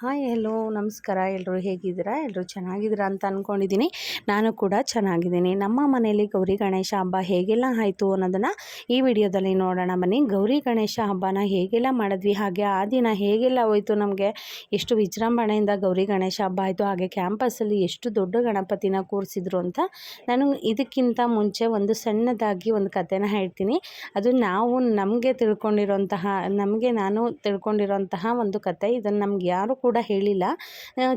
Hi hello ನಮಸ್ಕಾರ. ಎಲ್ಲರೂ ಹೇಗಿದ್ದೀರಾ? ಎಲ್ಲರೂ ಚೆನ್ನಾಗಿದ್ದೀರಾ ಅಂತ ಅಂದ್ಕೊಂಡಿದ್ದೀನಿ ನಾನು ಕೂಡ ಚೆನ್ನಾಗಿದ್ದೀನಿ. ನಮ್ಮ ಮನೆಯಲ್ಲಿ ಗೌರಿ ಗಣೇಶ ಹಬ್ಬ ಹೇಗೆಲ್ಲ ಆಯಿತು ಅನ್ನೋದನ್ನು ಈ ವಿಡಿಯೋದಲ್ಲಿ ನೋಡೋಣ. ಬನ್ನಿ, ಗೌರಿ ಗಣೇಶ ಹಬ್ಬನ ಹೇಗೆಲ್ಲ ಮಾಡಿದ್ವಿ, ಹಾಗೆ ಆ ದಿನ ಹೇಗೆಲ್ಲ ಹೋಯಿತು ನಮಗೆ? ಎಷ್ಟು ವಿಜೃಂಭಣೆಯಿಂದ ಗೌರಿ ಗಣೇಶ ಹಬ್ಬ ಆಯಿತು, ಹಾಗೆ ಕ್ಯಾಂಪಸ್ಸಲ್ಲಿ ಎಷ್ಟು ದೊಡ್ಡ ಗಣಪತಿನ ಕೂರಿಸಿದ್ರು ಅಂತ ನಾನು ಇದಕ್ಕಿಂತ ಮುಂಚೆ ಒಂದು ಸಣ್ಣದಾಗಿ ಒಂದು ಕಥೆನ ಹೇಳ್ತೀನಿ. ಅದು ನಾವು ನಮಗೆ ತಿಳ್ಕೊಂಡಿರೋಂತಹ, ನಮಗೆ ನಾನು ತಿಳ್ಕೊಂಡಿರೋಂತಹ ಒಂದು ಕತೆ ಇದನ್ನು ನಮ್ಗೆ ಯಾರು ಕೂಡ ಹೇಳಿಲ್ಲ.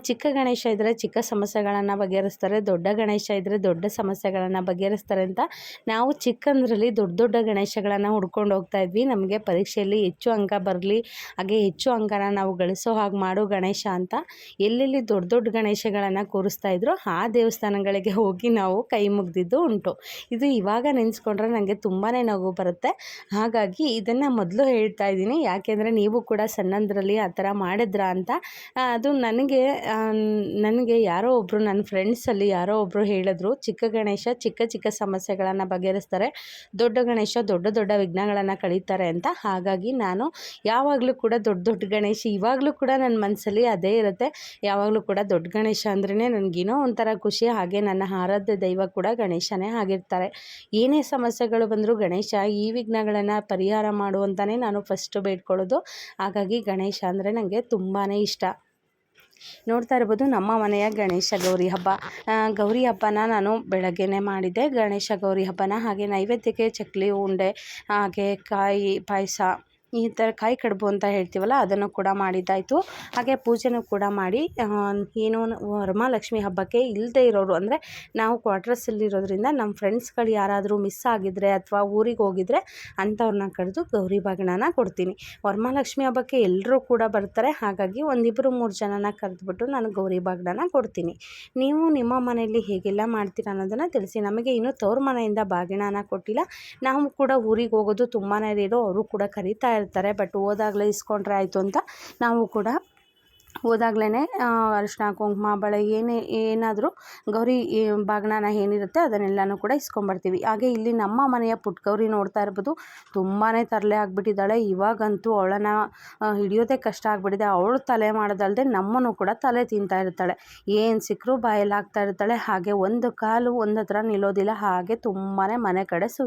ಚಿಕ್ಕ ಗಣೇಶ ಇದ್ದರೆ ಚಿಕ್ಕ ಸಮಸ್ಯೆಗಳನ್ನು ಬಗೆಹರಿಸ್ತಾರೆ, ದೊಡ್ಡ ಗಣೇಶ ಇದ್ದರೆ ದೊಡ್ಡ ಸಮಸ್ಯೆಗಳನ್ನು ಬಗೆಹರಿಸ್ತಾರೆ ಅಂತ ನಾವು ಚಿಕ್ಕಂದ್ರಲ್ಲಿ ದೊಡ್ಡ ದೊಡ್ಡ ಗಣೇಶಗಳನ್ನು ಹುಡ್ಕೊಂಡು ಹೋಗ್ತಾ ಇದ್ವಿ. ನಮಗೆ ಪರೀಕ್ಷೆಯಲ್ಲಿ ಹೆಚ್ಚು ಅಂಕ ಬರಲಿ, ಹಾಗೆ ಹೆಚ್ಚು ಅಂಕನ ನಾವು ಗಳಿಸೋ ಹಾಗೆ ಮಾಡು ಗಣೇಶ ಅಂತ ಎಲ್ಲೆಲ್ಲಿ ದೊಡ್ಡ ದೊಡ್ಡ ಗಣೇಶಗಳನ್ನು ಕೂರಿಸ್ತಾ ಇದ್ರು ಆ ದೇವಸ್ಥಾನಗಳಿಗೆ ಹೋಗಿ ನಾವು ಕೈ ಮುಗ್ದಿದ್ದು ಉಂಟು. ಇದು ಇವಾಗ ನೆನೆಸ್ಕೊಂಡ್ರೆ ನನಗೆ ತುಂಬಾ ನಗು ಬರುತ್ತೆ. ಹಾಗಾಗಿ ಇದನ್ನು ಮೊದಲು ಹೇಳ್ತಾ ಇದ್ದೀನಿ. ಯಾಕೆಂದರೆ ನೀವು ಕೂಡ ಸಣ್ಣಂದ್ರಲ್ಲಿ ಆ ಥರ ಮಾಡಿದ್ರಾ ಅಂತ ಅದು ನನಗೆ ನನಗೆ ಯಾರೋ ಒಬ್ಬರು ನನ್ನ ಫ್ರೆಂಡ್ಸಲ್ಲಿ ಯಾರೋ ಒಬ್ಬರು ಹೇಳಿದ್ರು, ಚಿಕ್ಕ ಗಣೇಶ ಚಿಕ್ಕ ಚಿಕ್ಕ ಸಮಸ್ಯೆಗಳನ್ನು ಬಗೆಹರಿಸ್ತಾರೆ, ದೊಡ್ಡ ಗಣೇಶ ದೊಡ್ಡ ದೊಡ್ಡ ವಿಘ್ನಗಳನ್ನು ಕಳೀತಾರೆ ಅಂತ. ಹಾಗಾಗಿ ನಾನು ಯಾವಾಗಲೂ ಕೂಡ ದೊಡ್ಡ ದೊಡ್ಡ ಗಣೇಶ ಇವಾಗಲೂ ಕೂಡ ನನ್ನ ಮನಸ್ಸಲ್ಲಿ ಅದೇ ಇರುತ್ತೆ. ಯಾವಾಗಲೂ ಕೂಡ ದೊಡ್ಡ ಗಣೇಶ ಅಂದ್ರೇ ನನಗೇನೋ ಒಂಥರ ಖುಷಿ, ಹಾಗೆ ನನ್ನ ಆರಾಧ್ಯ ದೈವ ಕೂಡ ಗಣೇಶನೇ ಆಗಿರ್ತಾರೆ. ಏನೇ ಸಮಸ್ಯೆಗಳು ಬಂದರೂ ಗಣೇಶ ಈ ವಿಘ್ನಗಳನ್ನು ಪರಿಹಾರ ಮಾಡು ಅಂತಲೇ ನಾನು ಫಸ್ಟು ಬೇಡ್ಕೊಳ್ಳೋದು. ಹಾಗಾಗಿ ಗಣೇಶ ಅಂದರೆ ನನಗೆ ತುಂಬಾ ಇಷ್ಟ. ನೋಡ್ತಾ ಇರ್ಬೋದು ನಮ್ಮ ಮನೆಯ ಗಣೇಶ ಗೌರಿ ಹಬ್ಬ. ಗೌರಿ ಹಬ್ಬನ ನಾನು ಬೆಳಗ್ಗೆನೇ ಮಾಡಿದ್ದೆ. ಗಣೇಶ ಗೌರಿ ಹಬ್ಬನ ಹಾಗೆ ನೈವೇದ್ಯಕ್ಕೆ ಚಕ್ಕುಲಿ ಉಂಡೆ, ಹಾಗೆ ಕಾಯಿ, ಪಾಯಸ ಈ ಥರ ಕಾಯಿ ಕಡುಬು ಅಂತ ಹೇಳ್ತೀವಲ್ಲ, ಅದನ್ನು ಕೂಡ ಮಾಡಿದ್ದಾಯಿತು. ಹಾಗೆ ಪೂಜೆನೂ ಕೂಡ ಮಾಡಿ ಏನು ವರಮಹಾಲಕ್ಷ್ಮಿ ಹಬ್ಬಕ್ಕೆ ಇಲ್ಲದೆ ಇರೋರು ಅಂದರೆ ನಾವು ಕ್ವಾರ್ಟರ್ಸಲ್ಲಿರೋದ್ರಿಂದ ನಮ್ಮ ಫ್ರೆಂಡ್ಸ್ಗಳು ಯಾರಾದರೂ ಮಿಸ್ ಆಗಿದ್ದರೆ ಅಥವಾ ಊರಿಗೆ ಹೋಗಿದ್ರೆ ಅಂಥವ್ರನ್ನ ಕರೆದು ಗೌರಿ ಬಾಗಿಣನ ಕೊಡ್ತೀನಿ. ವರಮಹಾಲಕ್ಷ್ಮಿ ಹಬ್ಬಕ್ಕೆ ಎಲ್ಲರೂ ಕೂಡ ಬರ್ತಾರೆ, ಹಾಗಾಗಿ ಒಂದಿಬ್ಬರು ಮೂರು ಜನನ ಕರೆದುಬಿಟ್ಟು ನಾನು ಗೌರಿ ಬಾಗಿಣನ ಕೊಡ್ತೀನಿ. ನೀವು ನಿಮ್ಮ ಮನೆಯಲ್ಲಿ ಹೇಗೆಲ್ಲ ಮಾಡ್ತೀರಾ ಅನ್ನೋದನ್ನು ತಿಳಿಸಿ. ನಮಗೆ ಇನ್ನೂ ತವ್ರ ಮನೆಯಿಂದ ಬಾಗಿಣನ ಕೊಟ್ಟಿಲ್ಲ. ನಾವು ಕೂಡ ಊರಿಗೆ ಹೋಗೋದು ತುಂಬಾ ಇರೋ ಅವರು ಕೂಡ ಕರೀತಾ ಇರ್ತಾರೆ ಬಟ್ ಹೋದಾಗ್ಲೇ ಇಸ್ಕೊಂಡ್ರೆ ಆಯಿತು ಅಂತ ನಾವು ಕೂಡ ಹೋದಾಗ್ಲೇ ಅರಿಶಿನ ಕುಂಕುಮ, ಬಳೆ ಏನೇ, ಏನಾದರೂ ಗೌರಿ ಬಾಗ್ನಾನ ಏನಿರುತ್ತೆ ಅದನ್ನೆಲ್ಲನೂ ಕೂಡ ಇಸ್ಕೊಂಬರ್ತೀವಿ. ಹಾಗೆ ಇಲ್ಲಿ ನಮ್ಮ ಮನೆಯ ಪುಟ್ಟ ಗೌರಿ ನೋಡ್ತಾ ಇರ್ಬೋದು. ತುಂಬಾ ತರಲೆ ಆಗಿಬಿಟ್ಟಿದ್ದಾಳೆ. ಇವಾಗಂತೂ ಅವಳನ್ನ ಹಿಡಿಯೋದೇ ಕಷ್ಟ ಆಗಿಬಿಟ್ಟಿದೆ. ಅವಳು ತಲೆ ಮಾಡೋದಲ್ಲದೆ ನಮ್ಮನ್ನು ಕೂಡ ತಲೆ ತಿಂತಾ ಇರ್ತಾಳೆ. ಏನು ಸಿಕ್ಕರೂ ಬಾಯಲ್ಲಿ ಹಾಕ್ತಾ ಇರ್ತಾಳೆ. ಹಾಗೆ ಒಂದು ಕಾಲು ಒಂದು ಹತ್ರ ನಿಲ್ಲೋದಿಲ್ಲ. ಹಾಗೆ ತುಂಬಾ ಮನೆ ಕಡೆ ಸು,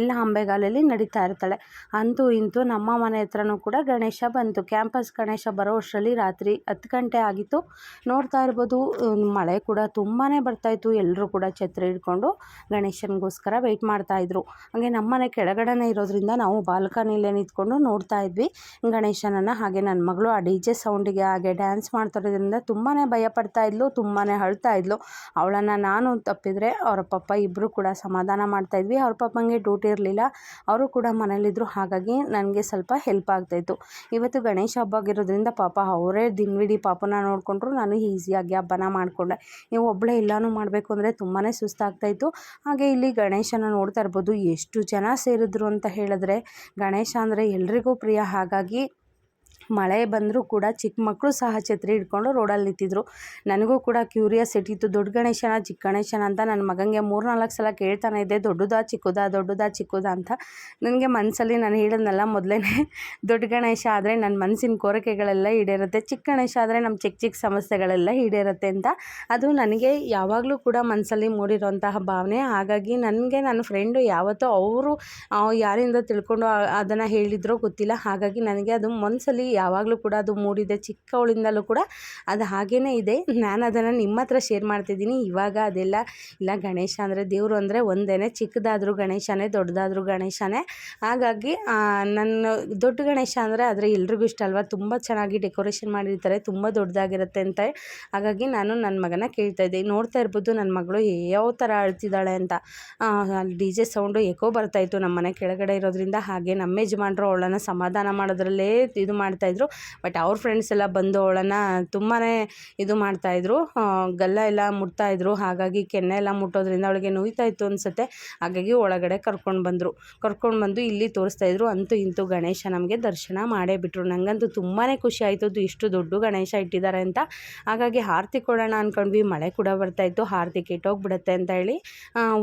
ಎಲ್ಲ ಅಂಬೆಗಾಲಲ್ಲಿ ನಡೀತಾ ಇರ್ತಾಳೆ. ಅಂತೂ ಇಂತೂ ನಮ್ಮ ಮನೆ ಹತ್ರನೂ ಕೂಡ ಗಣೇಶ ಬಂತು. ಕ್ಯಾಂಪಸ್ ಗಣೇಶ ಬರೋ ಅಷ್ಟರಲ್ಲಿ ರಾತ್ರಿ ಹತ್ತು ಗಂಟೆ ಆಗಿತ್ತು. ನೋಡ್ತಾ ಇರ್ಬೋದು ಮಳೆ ಕೂಡ ತುಂಬಾ ಬರ್ತಾಯಿತ್ತು ಎಲ್ಲರೂ ಕೂಡ ಛತ್ರಿ ಹಿಡ್ಕೊಂಡು ಗಣೇಶನಿಗೋಸ್ಕರ ವೆಯ್ಟ್ ಮಾಡ್ತಾಯಿದ್ರು ಹಾಗೆ ನಮ್ಮನೆ ಕೆಳಗಡೆನೇ ಇರೋದ್ರಿಂದ ನಾವು ಬಾಲ್ಕನಿಲೇ ನಿಂತ್ಕೊಂಡು ನೋಡ್ತಾ ಇದ್ವಿ. ಗಣೇಶನನ್ನು, ಹಾಗೆ ನನ್ನ ಮಗಳು ಆ ಡಿ ಜೆ ಸೌಂಡಿಗೆ ಹಾಗೆ ಡ್ಯಾನ್ಸ್ ಮಾಡ್ತಿರೋದ್ರಿಂದ ತುಂಬಾ ಭಯ ಪಡ್ತಾ ಇದ್ಲು ತುಂಬಾ ಅಳ್ತಾ ಇದ್ಲು. ಅವಳನ್ನು ನಾನು ತಪ್ಪಿದರೆ ಅವರ ಪಪ್ಪ ಇಬ್ಬರು ಕೂಡ ಸಮಾಧಾನ ಮಾಡ್ತಾಯಿದ್ವಿ ಅವ್ರ ಪಪ್ಪಂಗೆ ಡ್ಯೂಟಿ ಇರಲಿಲ್ಲ. ಅವರು ಕೂಡ ಮನೇಲಿದ್ದರು ಹಾಗಾಗಿ ನನಗೆ ಸ್ವಲ್ಪ ಹೆಲ್ಪ್ ಆಗ್ತಾಯಿತ್ತು ಇವತ್ತು ಗಣೇಶ ಹಬ್ಬ ಆಗಿರೋದ್ರಿಂದ ಪಾಪ ಅವರೇ ದಿನ ದಿನವಿಡೀ ಪಾಪನ ನೋಡಿಕೊಂಡ್ರು ನಾನು ಈಸಿಯಾಗಿ ಹಬ್ಬನ ಮಾಡಿಕೊಂಡೆ. ನೀವು ಒಬ್ಬಳೇ ಇಲ್ಲಾನು ಮಾಡಬೇಕು ಅಂದರೆ ತುಂಬಾ ಸುಸ್ತಾಗ್ತಾಯಿತ್ತು. ಹಾಗೆ ಇಲ್ಲಿ ಗಣೇಶನ ನೋಡ್ತಾ ಇರ್ಬೋದು, ಎಷ್ಟು ಜನ ಸೇರಿದ್ರು ಅಂತ ಹೇಳಿದ್ರೆ ಗಣೇಶ ಅಂದರೆ ಎಲ್ಲರಿಗೂ ಪ್ರಿಯ. ಹಾಗಾಗಿ ಮಳೆ ಬಂದರೂ ಕೂಡ ಚಿಕ್ಕ ಮಕ್ಕಳು ಸಹ ಛತ್ರಿ ಹಿಡ್ಕೊಂಡು ರೋಡಲ್ಲಿ ನಿಂತಿದ್ರು. ನನಗೂ ಕೂಡ ಕ್ಯೂರಿಯಾಸಿಟಿ ಇತ್ತು. ದೊಡ್ಡ ಗಣೇಶನ, ಚಿಕ್ಕ ಗಣೇಶನ ಅಂತ ನನ್ನ ಮಗನಿಗೆ ಮೂರು ನಾಲ್ಕು ಸಲ ಕೇಳ್ತಾನೆ ಇದ್ದೆ. ದೊಡ್ಡದಾ, ಚಿಕ್ಕದಾ ದೊಡ್ಡದಾ, ಚಿಕ್ಕದಾ ಅಂತ ನನಗೆ ಮನಸ್ಸಲ್ಲಿ ನಾನು ಹೇಳಿದ್ನಲ್ಲ ಮೊದಲೇ ದೊಡ್ಡ ಗಣೇಶ ಆದರೆ ನನ್ನ ಮನಸ್ಸಿನ ಕೋರಿಕೆಗಳೆಲ್ಲ ಈಡೇರುತ್ತೆ. ಚಿಕ್ಕ ಗಣೇಶ ಆದರೆ ನಮ್ಮ ಚಿಕ್ಕ ಚಿಕ್ಕ ಸಮಸ್ಯೆಗಳೆಲ್ಲ ಈಡೇರುತ್ತೆ ಅಂತ ಅದು ನನಗೆ ಯಾವಾಗಲೂ ಕೂಡ ಮನಸ್ಸಲ್ಲಿ ಮೂಡಿರುವಂತಹ ಭಾವನೆ. ಹಾಗಾಗಿ ನನಗೆ ನನ್ನ ಫ್ರೆಂಡು ಯಾವತ್ತೋ ಅವರು ಯಾರಿಂದ ತಿಳ್ಕೊಂಡು ಅದನ್ನು ಹೇಳಿದ್ರೋ ಗೊತ್ತಿಲ್ಲ. ಹಾಗಾಗಿ ನನಗೆ ಅದು ಮನಸ್ಸಲ್ಲಿ ಯಾವಾಗಲೂ ಕೂಡ ಅದು ಮೂಡಿದೆ. ಚಿಕ್ಕವಳಿಂದಲೂ ಕೂಡ ಅದು ಹಾಗೇ ಇದೆ. ನಾನು ಅದನ್ನು ನಿಮ್ಮ ಹತ್ರ ಶೇರ್ ಮಾಡ್ತಿದ್ದೀನಿ. ಇವಾಗ ಅದೆಲ್ಲ ಇಲ್ಲ ಗಣೇಶ ಅಂದರೆ ದೇವರು ಅಂದರೆ ಒಂದೇ ಚಿಕ್ಕದಾದರೂ ಗಣೇಶನೇ, ದೊಡ್ಡದಾದರೂ ಗಣೇಶನೇ. ಹಾಗಾಗಿ ನನ್ನ ದೊಡ್ಡ ಗಣೇಶ ಅಂದರೆ ಆದರೆ ಎಲ್ರಿಗೂ ಇಷ್ಟ ಅಲ್ವಾ? ತುಂಬ ಚೆನ್ನಾಗಿ ಡೆಕೋರೇಷನ್ ಮಾಡಿರ್ತಾರೆ. ತುಂಬ ದೊಡ್ಡದಾಗಿರುತ್ತೆ ಅಂತ. ಹಾಗಾಗಿ ನಾನು ನನ್ನ ಮಗನ ಕೇಳ್ತಾ ಇದ್ದೆ. ನೋಡ್ತಾ ಇರ್ಬೋದು ನನ್ನ ಮಗಳು ಯಾವ ಥರ ಅಳ್ತಿದ್ದಾಳೆ ಅಂತ. ಅಲ್ಲಿ ಡಿ ಜೆ ಸೌಂಡು ಎಕೋ ಬರ್ತಾಯಿತ್ತು ನಮ್ಮ ಮನೆ ಕೆಳಗಡೆ ಇರೋದ್ರಿಂದ. ಹಾಗೆ ನಮ್ಮ ಯಜಮಾನ್ರು ಅವಳನ್ನು ಸಮಾಧಾನ ಮಾಡೋದ್ರಲ್ಲೇ ಇದು ಮಾಡ್ತಾ ಇದ್ರು. ಬಟ್ ಅವ್ರ ಫ್ರೆಂಡ್ಸ್ ಎಲ್ಲ ಬಂದು ಅವಳನ್ನು ತುಂಬಾ ಇದು ಮಾಡ್ತಾಯಿದ್ರು ಗಲ್ಲ ಎಲ್ಲ ಮುಟ್ತಾಯಿದ್ರು ಹಾಗಾಗಿ ಕೆನ್ನೆ ಎಲ್ಲ ಮುಟ್ಟೋದ್ರಿಂದ ಅವಳಿಗೆ ಇತ್ತು ಅನಿಸುತ್ತೆ. ಹಾಗಾಗಿ ಒಳಗಡೆ ಕರ್ಕೊಂಡು ಬಂದರು. ಕರ್ಕೊಂಡು ಬಂದು ಇಲ್ಲಿ ತೋರಿಸ್ತಾಯಿದ್ರು ಅಂತೂ ಇಂತೂ ಗಣೇಶ ನಮಗೆ ದರ್ಶನ ಮಾಡೇ ಬಿಟ್ಟರು ನನಗಂತೂ ತುಂಬಾ ಖುಷಿ ಆಯಿತು. ಇಷ್ಟು ದೊಡ್ಡ ಗಣೇಶ ಇಟ್ಟಿದ್ದಾರೆ ಅಂತ. ಹಾಗಾಗಿ ಆರತಿ ಕೊಡೋಣ ಅಂದ್ಕೊಂಡ್ವಿ ಮಳೆ ಕೂಡ ಬರ್ತಾಯಿತ್ತು ಆರತಿ ಕೆಟ್ಟೋಗ್ಬಿಡುತ್ತೆ ಅಂತ ಹೇಳಿ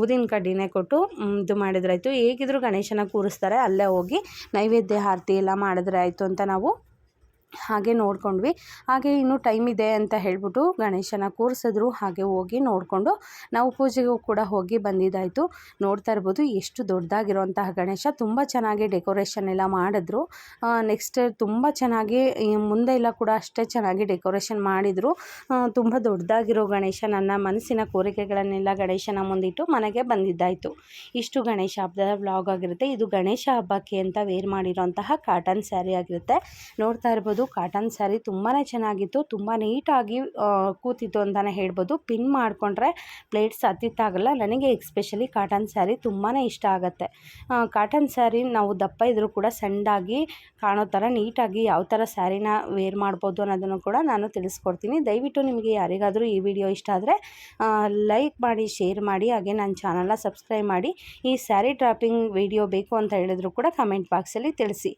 ಉದಿನ ಕಡ್ಡಿನೇ ಕೊಟ್ಟು ಇದು ಮಾಡಿದ್ರಾಯ್ತು. ಹೇಗಿದ್ರು ಗಣೇಶನ ಕೂರಿಸ್ತಾರೆ. ಅಲ್ಲೇ ಹೋಗಿ ನೈವೇದ್ಯ ಆರತಿ ಎಲ್ಲ ಮಾಡಿದ್ರೆ ಆಯಿತು ಅಂತ ನಾವು ಹಾಗೆ ನೋಡಿಕೊಂಡ್ವಿ. ಹಾಗೆ ಇನ್ನೂ ಟೈಮ್ ಇದೆ ಅಂತ ಹೇಳ್ಬಿಟ್ಟು ಗಣೇಶನ ಕೂರಿಸಿದ್ರು. ಹಾಗೆ ಹೋಗಿ ನೋಡಿಕೊಂಡು ನಾವು ಪೂಜೆಗೂ ಕೂಡ ಹೋಗಿ ಬಂದಿದ್ದಾಯಿತು. ನೋಡ್ತಾ ಇರ್ಬೋದು ಎಷ್ಟು ದೊಡ್ಡದಾಗಿರುವಂತಹ ಗಣೇಶ. ತುಂಬ ಚೆನ್ನಾಗಿ ಡೆಕೋರೇಷನ್ ಎಲ್ಲ ಮಾಡಿದ್ರು. ನೆಕ್ಸ್ಟ್ ತುಂಬ ಚೆನ್ನಾಗಿ ಮುಂದೆ ಎಲ್ಲ ಕೂಡ ಅಷ್ಟೇ ಚೆನ್ನಾಗಿ ಡೆಕೋರೇಷನ್ ಮಾಡಿದರು. ತುಂಬ ದೊಡ್ಡದಾಗಿರೋ ಗಣೇಶ ನನ್ನ ಮನಸ್ಸಿನ ಕೋರಿಕೆಗಳನ್ನೆಲ್ಲ ಗಣೇಶನ ಮುಂದಿಟ್ಟು ಮನೆಗೆ ಬಂದಿದ್ದಾಯಿತು. ಇಷ್ಟು ಗಣೇಶ ಹಬ್ಬದ ವ್ಲಾಗ್ ಆಗಿರುತ್ತೆ. ಇದು ಗಣೇಶ ಹಬ್ಬಕ್ಕೆ ಅಂತ ವೇರ್ ಮಾಡಿರೋಂತಹ ಕಾಟನ್ ಸ್ಯಾರಿ ಆಗಿರುತ್ತೆ. ನೋಡ್ತಾ ಇರ್ಬೋದು ಕಾಟನ್ ಸ್ಯಾರಿ ತುಂಬಾ ಚೆನ್ನಾಗಿತ್ತು. ತುಂಬ ನೀಟಾಗಿ ಕೂತಿತ್ತು ಅಂತಲೇ ಹೇಳ್ಬೋದು. ಪಿನ್ ಮಾಡಿಕೊಂಡ್ರೆ ಪ್ಲೇಟ್ಸ್ ಹತ್ತಿತ್ತಾಗಲ್ಲ. ನನಗೆ ಎಕ್ಸ್ಪೆಷಲಿ ಕಾಟನ್ ಸ್ಯಾರಿ ತುಂಬಾ ಇಷ್ಟ ಆಗುತ್ತೆ. ಕಾಟನ್ ಸ್ಯಾರಿ ನಾವು ದಪ್ಪ ಇದ್ದರೂ ಕೂಡ ಸಣ್ಣದಾಗಿ ಕಾಣೋ ಥರ, ನೀಟಾಗಿ ಯಾವ ಥರ ಸ್ಯಾರಿನ ವೇರ್ ಮಾಡ್ಬೋದು ಅನ್ನೋದನ್ನು ಕೂಡ ನಾನು ತಿಳಿಸ್ಕೊಡ್ತೀನಿ. ದಯವಿಟ್ಟು ನಿಮಗೆ ಯಾರಿಗಾದರೂ ಈ ವಿಡಿಯೋ ಇಷ್ಟ ಆದರೆ ಲೈಕ್ ಮಾಡಿ, ಶೇರ್ ಮಾಡಿ, ಹಾಗೆ ನನ್ನ ಚಾನಲ್ನ ಸಬ್ಸ್ಕ್ರೈಬ್ ಮಾಡಿ. ಈ ಸ್ಯಾರಿ ಡ್ರಾಪಿಂಗ್ ವಿಡಿಯೋ ಬೇಕು ಅಂತ ಹೇಳಿದ್ರು ಕೂಡ ಕಮೆಂಟ್ ಬಾಕ್ಸಲ್ಲಿ ತಿಳಿಸಿ.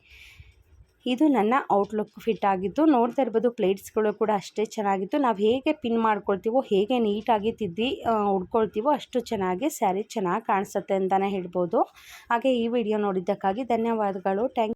ಇದು ನನ್ನ ಔಟ್ಲುಕ್ ಫಿಟ್ ಆಗಿತ್ತು ನೋಡ್ತಾ ಇರ್ಬೋದು ಪ್ಲೇಟ್ಸ್ಗಳು ಕೂಡ ಅಷ್ಟೇ ಚೆನ್ನಾಗಿತ್ತು. ನಾವು ಹೇಗೆ ಪಿನ್ ಮಾಡ್ಕೊಳ್ತೀವೋ, ಹೇಗೆ ನೀಟಾಗಿ ತಿದ್ದಿ ಉಡ್ಕೊಳ್ತೀವೋ ಅಷ್ಟು ಚೆನ್ನಾಗಿ ಸ್ಯಾರಿ ಚೆನ್ನಾಗಿ ಕಾಣಿಸುತ್ತೆ ಅಂತಲೇ ಹೇಳ್ಬೋದು. ಹಾಗೆ ಈ ವಿಡಿಯೋ ನೋಡಿದ್ದಕ್ಕಾಗಿ ಧನ್ಯವಾದಗಳು. ಥ್ಯಾಂಕ್